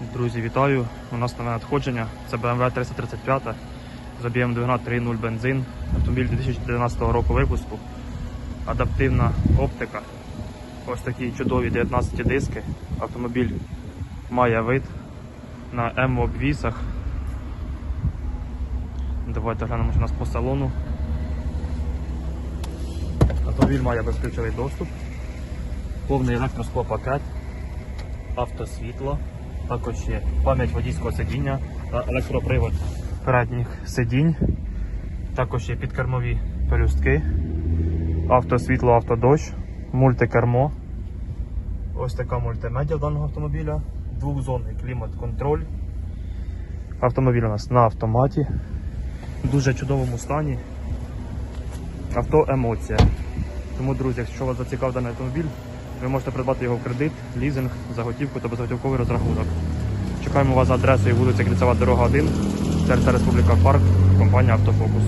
Друзі, вітаю! У нас нове надходження. Це BMW 335 з об'ємом двигуна 3.0 бензин. Автомобіль 2019 року випуску. Адаптивна оптика. Ось такі чудові 19 диски. Автомобіль має вид на М-обвісах. Давайте глянемо що у нас по салону. Автомобіль має безключовий доступ, повний електросклопакет, автосвітло, також є пам'ять водійського сидіння електропривод передніх сидінь, також є підкермові пелюстки, автосвітло, автодощ, мультикермо. Ось така мультимедіа даного автомобіля, двохзонний клімат-контроль. Автомобіль у нас на автоматі, в дуже чудовому стані. Авто емоція. Тому, друзі, якщо вас зацікавив даний автомобіль, ви можете придбати його в кредит, лізинг, заготівку та безготівковий розрахунок. Чекаємо вас за адресою вулиця Кільцева, дорога 1, серця Республіка Парк, компанія Автофокус.